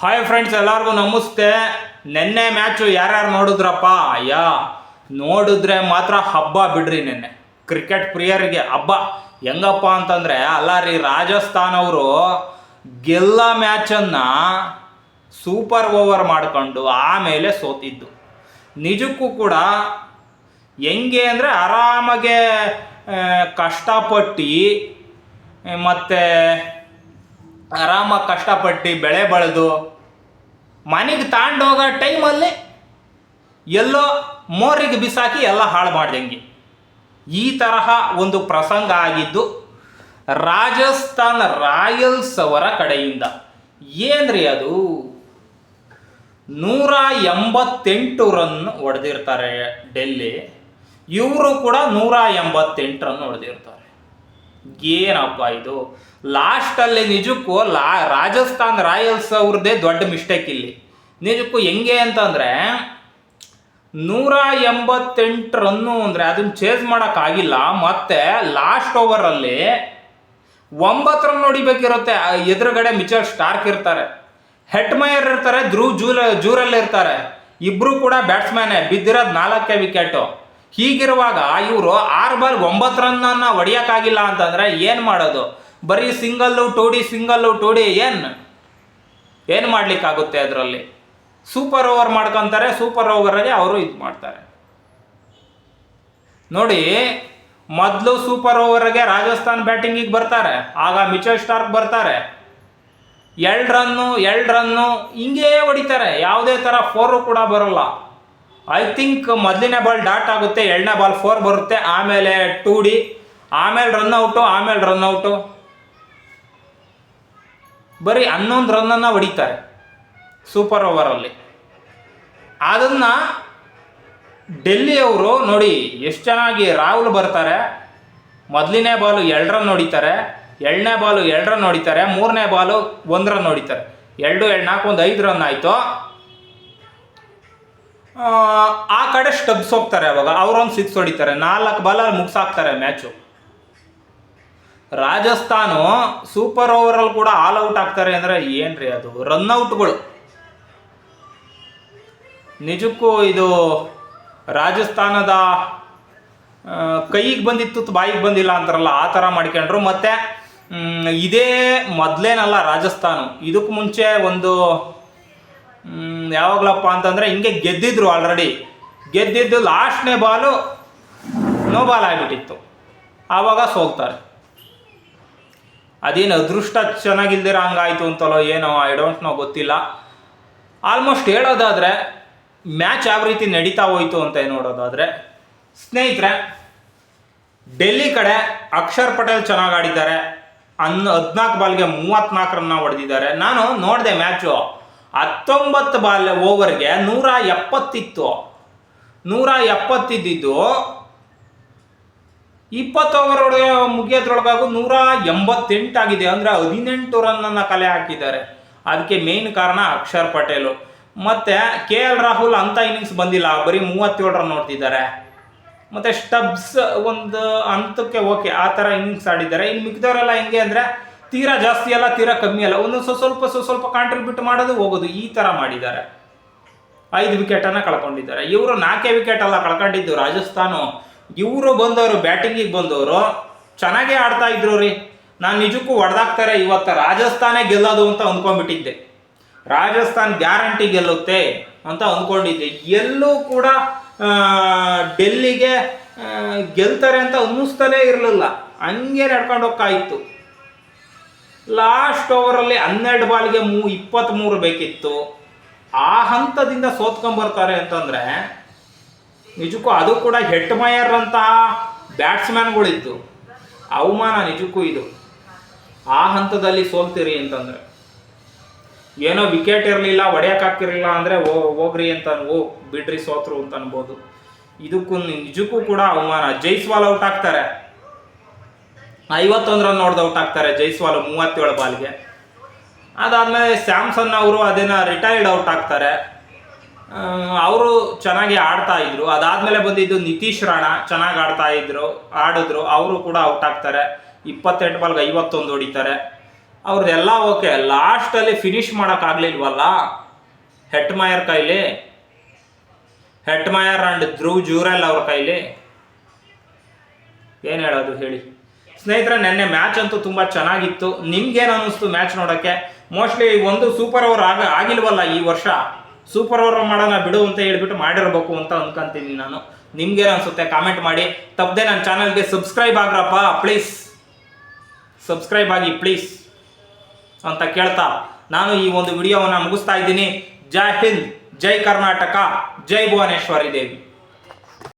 Hi friends ಎಲ್ಲರಿಗೂ ನಮಸ್ತೆ. ನೆನ್ನೆ ಮ್ಯಾಚು ಯಾರ್ಯಾರು ನೋಡಿದ್ರಪ್ಪ? ಅಯ್ಯ, ನೋಡಿದ್ರೆ ಮಾತ್ರ ಹಬ್ಬ ಬಿಡ್ರಿ ನೆನ್ನೆ. ಕ್ರಿಕೆಟ್ ಪ್ರಿಯರಿಗೆ ಹಬ್ಬ. ಹೆಂಗಪ್ಪ ಅಂತಂದರೆ ಅಲ್ಲ ರೀ ರಾಜಸ್ಥಾನ್ ಅವರು ಗೆಲ್ಲ ಮ್ಯಾಚನ್ನು ಸೂಪರ್ ಓವರ್ ಮಾಡಿಕೊಂಡು ಆಮೇಲೆ ಸೋತಿದ್ದು. ನಿಜಕ್ಕೂ ಕೂಡ ಹೆಂಗೆ ಅಂದರೆ ಆರಾಮಾಗೆ ಕಷ್ಟಪಟ್ಟು, ಮತ್ತು ಆರಾಮಾಗಿ ಕಷ್ಟಪಟ್ಟು ಬೆಳೆ ಬೆಳೆದು ಮನೆಗೆ ಹೋಗೋ ಟೈಮಲ್ಲಿ ಎಲ್ಲೋ ಮೋರಿಗೆ ಬಿಸಾಕಿ ಎಲ್ಲ ಹಾಳು ಮಾಡ್ದಂಗೆ. ಈ ತರಹ ಒಂದು ಪ್ರಸಂಗ ಆಗಿದ್ದು ರಾಜಸ್ಥಾನ ರಾಯಲ್ಸ್ ಅವರ ಕಡೆಯಿಂದ. ಏನ್ರಿ ಅದು? ನೂರ ಎಂಬತ್ತೆಂಟು ರನ್ ಹೊಡೆದಿರ್ತಾರೆ ಡೆಲ್ಲಿ. ಇವರು ಕೂಡ ನೂರ ಎಂಬತ್ತೆಂಟು ರನ್ ಹೊಡೆದಿರ್ತಾರೆ. ಏನಪ್ಪ ಇದು? ಲಾಸ್ಟಲ್ಲಿ ನಿಜಕ್ಕೂ ಲಾ, ರಾಜಸ್ಥಾನ್ ರಾಯಲ್ಸ್ ಅವ್ರದ್ದೇ ದೊಡ್ಡ ಮಿಸ್ಟೇಕ್ ಇಲ್ಲಿ. ನಿಜಕ್ಕೂ ಹೆಂಗೆ ಅಂತಂದರೆ, ನೂರ ಎಂಬತ್ತೆಂಟು ರನ್ನು ಅಂದರೆ ಅದನ್ನ ಚೇಸ್ ಮಾಡೋಕ್ಕಾಗಿಲ್ಲ ಮತ್ತೆ ಲಾಸ್ಟ್ ಓವರಲ್ಲಿ ಒಂಬತ್ತು ರನ್ ಹೊಡಿಬೇಕಿರುತ್ತೆ ಎದುರುಗಡೆ ಮಿಚಲ್ ಸ್ಟಾರ್ಕ್ ಇರ್ತಾರೆ. ಹೆಟ್ಮಯರ್ ಇರ್ತಾರೆ, ಧ್ರುವ್ ಜೂಲ ಜೂರಲ್ಲಿ ಇರ್ತಾರೆ. ಇಬ್ರು ಕೂಡ ಬ್ಯಾಟ್ಸ್ಮ್ಯಾನೇ ಬಿದ್ದಿರೋದು ನಾಲ್ಕೇ ವಿಕೆಟು ಹೀಗಿರುವಾಗ ಇವರು ಆರು ಬಾಲ್ ಒಂಬತ್ತು ರನ್ನನ್ನು ಹೊಡಿಯೋಕ್ಕಾಗಿಲ್ಲ ಅಂತಂದರೆ ಏನು ಮಾಡೋದು? ಬರೀ ಸಿಂಗಲ್ಲು ಟೋಡಿ ಸಿಂಗಲ್ಲು ಟೋಡಿ ಏನು? ಏನು ಮಾಡಲಿಕ್ಕಾಗುತ್ತೆ ಅದರಲ್ಲಿ? ಸೂಪರ್ ಓವರ್ ಮಾಡ್ಕೊಂತಾರೆ, ಸೂಪರ್ ಓವರಲ್ಲಿ ಅವರು ಇದು ಮಾಡ್ತಾರೆ. ನೋಡಿ, ಮೊದಲು ಸೂಪರ್ ಓವರ್ಗೆ ರಾಜಸ್ಥಾನ್ ಬ್ಯಾಟಿಂಗಿಗೆ ಬರ್ತಾರೆ, ಆಗ ಮಿಚಲ್ ಸ್ಟಾರ್ಕ್ ಬರ್ತಾರೆ. ಎರಡು ರನ್ನು ಎರಡು ರನ್ನು ಹಿಂಗೇ ಹೊಡಿತಾರೆ, ಯಾವುದೇ ಥರ ಫೋರು ಕೂಡ ಬರೋಲ್ಲ. ಐ ಥಿಂಕ್ ಮೊದಲನೇ ಬಾಲ್ ಡಾಟ್ ಆಗುತ್ತೆ, ಎರಡನೇ ಬಾಲ್ ಫೋರ್ ಬರುತ್ತೆ, ಆಮೇಲೆ ಟೂ ಡಿ ಆಮೇಲೆ ರನ್ ಔಟು ಆಮೇಲೆ ರನ್ ಔಟು ಬರೀ ಹನ್ನೊಂದು ರನ್ನನ್ನು ಹೊಡಿತಾರೆ ಸೂಪರ್ ಓವರಲ್ಲಿ ಅದನ್ನು ಡೆಲ್ಲಿಯವರು ನೋಡಿ, ಎಷ್ಟು ಚೆನ್ನಾಗಿ ರಾಹುಲ್ ಬರ್ತಾರೆ, ಮೊದಲನೇ ಬಾಲು ಎರಡು ರನ್ ಹೊಡಿತಾರೆ, ಎರಡನೇ ಬಾಲು ಎರಡು ರನ್ ಹೊಡಿತಾರೆ, ಮೂರನೇ ಬಾಲು ಒಂದು ರನ್ ಹೊಡಿತಾರೆ. ಎರಡು ಎರಡು, ನಾಲ್ಕು, ಒಂದು ಐದು ರನ್ ಆಯಿತು. ಆ ಕಡೆ ಸ್ಟಬ್ಸ್ ಹೋಗ್ತಾರೆ ಅವಾಗ, ಅವರೊಂದು ಸಿಕ್ಸ್ ಹೊಡಿತಾರೆ, ನಾಲ್ಕು ಬಾಲ ಮುಗಿಸಾಕ್ತಾರೆ ಮ್ಯಾಚು ರಾಜಸ್ಥಾನು ಸೂಪರ್ ಓವರಲ್ಲಿ ಕೂಡ ಆಲ್ ಔಟ್ ಆಗ್ತಾರೆ ಅಂದರೆ ಏನ್ರಿ ಅದು? ರನ್ ಔಟ್ಗಳು ನಿಜಕ್ಕೂ ಇದು ರಾಜಸ್ಥಾನದ ಕೈಗೆ ಬಂದಿತ್ತು ಬಾಯಿಗೆ ಬಂದಿಲ್ಲ ಅಂತಾರಲ್ಲ, ಆ ಥರ ಮಾಡ್ಕೊಂಡ್ರು. ಮತ್ತು ಇದೇ ಮೊದಲೇನಲ್ಲ ರಾಜಸ್ಥಾನ. ಇದಕ್ಕೆ ಮುಂಚೆ ಒಂದು ಯಾವಾಗ್ಲಪ್ಪ ಅಂತಂದರೆ ಹಿಂಗೆ ಗೆದ್ದಿದ್ರು ಆಲ್ರೆಡಿ ಗೆದ್ದಿದ್ದು ಲಾಸ್ಟ್ನೇ ಬಾಲು ನೋ ಬಾಲ್ ಆಗಿಬಿಟ್ಟಿತ್ತು. ಆವಾಗ ಸೋಗ್ತಾರೆ ಅದೇನು ಅದೃಷ್ಟ ಚೆನ್ನಾಗಿಲ್ದಿರ ಹಂಗಾಯ್ತು ಅಂತಲೋ ಏನೋ ಐ ಡೋಂಟ್ ನೋ ಗೊತ್ತಿಲ್ಲ. ಆಲ್ಮೋಸ್ಟ್ ಹೇಳೋದಾದರೆ ಮ್ಯಾಚ್ ಯಾವ ರೀತಿ ನಡೀತಾ ಹೋಯ್ತು ಅಂತ ನೋಡೋದಾದರೆ, ಸ್ನೇಹಿತರೆ, ಡೆಲ್ಲಿ ಕಡೆ ಅಕ್ಷರ್ ಪಟೇಲ್ ಚೆನ್ನಾಗಿ ಆಡಿದ್ದಾರೆ. ಅನ್ನ ಹದಿನಾಲ್ಕು ಬಾಲ್ಗೆ ಮೂವತ್ತ್ನಾಲ್ಕು ರನ್ನ ಹೊಡೆದಿದ್ದಾರೆ. ನಾನು ನೋಡಿದೆ ಮ್ಯಾಚು ಹತ್ತೊಂಬತ್ತು ಬಾಲ್ ಓವರ್ಗೆ ನೂರ ಎಪ್ಪತ್ತಿತ್ತು. ನೂರ ಎಪ್ಪತ್ತಿದ್ದಿದ್ದು ಇಪ್ಪತ್ತು ಓವರ್ ಒಳಗೆ ಮುಗಿಯೋದ್ರೊಳಗಾಗು ನೂರ ಎಂಬತ್ತೆಂಟಾಗಿದೆ ಅಂದರೆ ಹದಿನೆಂಟು ರನ್ನನ್ನು ಕಲೆ ಹಾಕಿದ್ದಾರೆ. ಅದಕ್ಕೆ ಮೇನ್ ಕಾರಣ ಅಕ್ಷರ್ ಪಟೇಲು. ಮತ್ತು ಕೆ ಎಲ್ ರಾಹುಲ್ ಅಂಥ ಇನ್ನಿಂಗ್ಸ್ ಬಂದಿಲ್ಲ. ಬರೀ ಮೂವತ್ತೇಳು ರನ್ ನೋಡ್ತಿದ್ದಾರೆ. ಮತ್ತು ಸ್ಟಬ್ಸ್ ಒಂದು ಹಂತಕ್ಕೆ ಓಕೆ ಆ ಥರ ಇನ್ನಿಂಗ್ಸ್ ಆಡಿದ್ದಾರೆ. ಇನ್ನು ಮಿಕ್ಕಿದವರೆಲ್ಲ ಹೆಂಗೆ ಅಂದರೆ ತೀರಾ ಜಾಸ್ತಿ ಅಲ್ಲ, ತೀರಾ ಕಮ್ಮಿ ಅಲ್ಲ. ಒಂದು ಸ್ವಲ್ಪ ಸ್ವಲ್ಪ ಸ್ವ ಸ್ವಲ್ಪ ಕಾಂಟ್ರಿಬ್ಯೂಟ್ ಮಾಡೋದು ಹೋಗೋದು ಈ ಥರ ಮಾಡಿದ್ದಾರೆ. ಐದು ವಿಕೆಟನ್ನು ಕಳ್ಕೊಂಡಿದ್ದಾರೆ. ಇವರು ನಾಲ್ಕೇ ವಿಕೆಟ್ ಅಲ್ಲ ಕಳ್ಕೊಂಡಿದ್ದು ರಾಜಸ್ಥಾನು. ಇವರು ಬಂದವರು, ಬ್ಯಾಟಿಂಗಿಗೆ ಬಂದವರು. ಚೆನ್ನಾಗೇ ಆಡ್ತಾ ಇದ್ರು ರೀ. ನಾನು ನಿಜಕ್ಕೂ ಹೊಡೆದಾಕ್ತಾರೆ ಇವತ್ತು ರಾಜಸ್ಥಾನೇ ಗೆಲ್ಲೋದು ಅಂತ ಅಂದ್ಕೊಂಡ್ಬಿಟ್ಟಿದ್ದೆ ರಾಜಸ್ಥಾನ್ ಗ್ಯಾರಂಟಿ ಗೆಲ್ಲುತ್ತೆ ಅಂತ ಅಂದ್ಕೊಂಡಿದ್ದೆ ಎಲ್ಲೂ ಕೂಡ ಡೆಲ್ಲಿಗೆ ಗೆಲ್ತಾರೆ ಅಂತ ಅನ್ನಿಸ್ತಲೇ ಇರಲಿಲ್ಲ. ಹಂಗೆ ನಡ್ಕೊಂಡು ಹೋಗ್ತಾಯಿತ್ತು ಲಾಸ್ಟ್ ಓವರಲ್ಲಿ ಹನ್ನೆರಡು ಬಾಲ್ಗೆ ಮೂ ಇಪ್ಪತ್ತ್ಮೂರು ಬೇಕಿತ್ತು. ಆ ಹಂತದಿಂದ ಸೋತ್ಕೊಂಬರ್ತಾರೆ ಅಂತಂದರೆ, ನಿಜಕ್ಕೂ ಅದು ಕೂಡ ಹೆಟ್ಮಯರ್ ಅಂತಹ ಬ್ಯಾಟ್ಸ್ಮ್ಯಾನ್ಗಳಿದ್ದು. ಅವಮಾನ ನಿಜಕ್ಕೂ ಇದು. ಆ ಹಂತದಲ್ಲಿ ಸೋಲ್ತೀರಿ ಅಂತಂದರೆ. ಏನೋ ವಿಕೆಟ್ ಇರಲಿಲ್ಲ ಹೊಡೆಯೋಕ್ಕಾಗ್ತಿರಲಿಲ್ಲ ಅಂದರೆ ಓ, ಹೋಗ್ರಿ ಅಂತ ಓ, ಬಿಡ್ರಿ ಸೋತ್ರು ಅಂತ ಅನ್ಬೋದು. ಇದಕ್ಕೂ ನಿಜಕ್ಕೂ ಕೂಡ ಅವಮಾನ. ಜೈಸ್ವಾಲ್ ಔಟ್ ಆಗ್ತಾರೆ. ಐವತ್ತೊಂದು ರನ್ ನೋಡ್ದು ಔಟ್ ಆಗ್ತಾರೆ ಜೈಸ್ವಾಲ್ ಮೂವತ್ತೇಳು ಬಾಲ್ಗೆ. ಅದಾದಮೇಲೆ ಸ್ಯಾಮ್ಸನ್ ಅವರು ಅದೇನ ರಿಟೈರ್ಡ್ ಔಟ್ ಆಗ್ತಾರೆ. ಅವರು ಚೆನ್ನಾಗಿ ಆಡ್ತಾ ಇದ್ರು. ಅದಾದಮೇಲೆ ಬಂದಿದ್ದು ನಿತೀಶ್ ರಾಣಾ, ಚೆನ್ನಾಗಿ ಆಡ್ತಾ ಇದ್ರು, ಆಡಿದ್ರು. ಅವರು ಕೂಡ ಔಟ್ ಆಗ್ತಾರೆ. ಇಪ್ಪತ್ತೆಂಟು ಬಾಲ್ಗೆ ಐವತ್ತೊಂದು ಹೊಡಿತಾರೆ. ಅವ್ರದ್ದೆಲ್ಲ ಓಕೆ. ಲಾಸ್ಟಲ್ಲಿ ಫಿನಿಶ್ ಮಾಡೋಕ್ಕಾಗಲಿಲ್ವಲ್ಲ ಹೆಟ್ಮಾಯರ್ ಕೈಲಿ. ಹೆಟ್ಮಾಯರ್ ಆ್ಯಂಡ್ ಧ್ರುವ್ ಜೂರಲ್ ಅವ್ರ ಕೈಲಿ. ಏನು ಹೇಳೋದು ಹೇಳಿ. ಸ್ನೇಹಿತರೆ, ನೆನ್ನೆ ಮ್ಯಾಚ್ ಅಂತೂ ತುಂಬ ಚೆನ್ನಾಗಿತ್ತು. ನಿಮ್ಗೇನು ಅನ್ನಿಸ್ತು ಮ್ಯಾಚ್ ನೋಡೋಕ್ಕೆ? ಮೋಸ್ಟ್ಲಿ ಒಂದು ಸೂಪರ್ ಓವರ್ ಆಗ ಆಗಿಲ್ವಲ್ಲ ಈ ವರ್ಷ? ಸೂಪರ್ ಓವರ್ ಮಾಡೋಣ ಬಿಡು ಅಂತ ಹೇಳ್ಬಿಟ್ಟು ಮಾಡಿರಬೇಕು ಅಂತ ಅಂದ್ಕೊಂತೀನಿ ನಾನು. ನಿಮ್ಗೇನು ಅನಿಸುತ್ತೆ? ಕಾಮೆಂಟ್ ಮಾಡಿ. ತಪ್ಪದೆ ನನ್ನ ಚಾನಲ್ಗೆ ಸಬ್ಸ್ಕ್ರೈಬ್ ಆಗ್ರಪ್ಪ ಪ್ಲೀಸ್ ಸಬ್ಸ್ಕ್ರೈಬ್ ಆಗಿ ಪ್ಲೀಸ್ ಅಂತ ಕೇಳ್ತಾ ನಾನು ಈ ಒಂದು ವಿಡಿಯೋವನ್ನು ಮುಗಿಸ್ತಾ ಇದ್ದೀನಿ. ಜೈ ಹಿಂದ್, ಜೈ ಕರ್ನಾಟಕ, ಜೈ ಭುವನೇಶ್ವರಿ ದೇವಿ.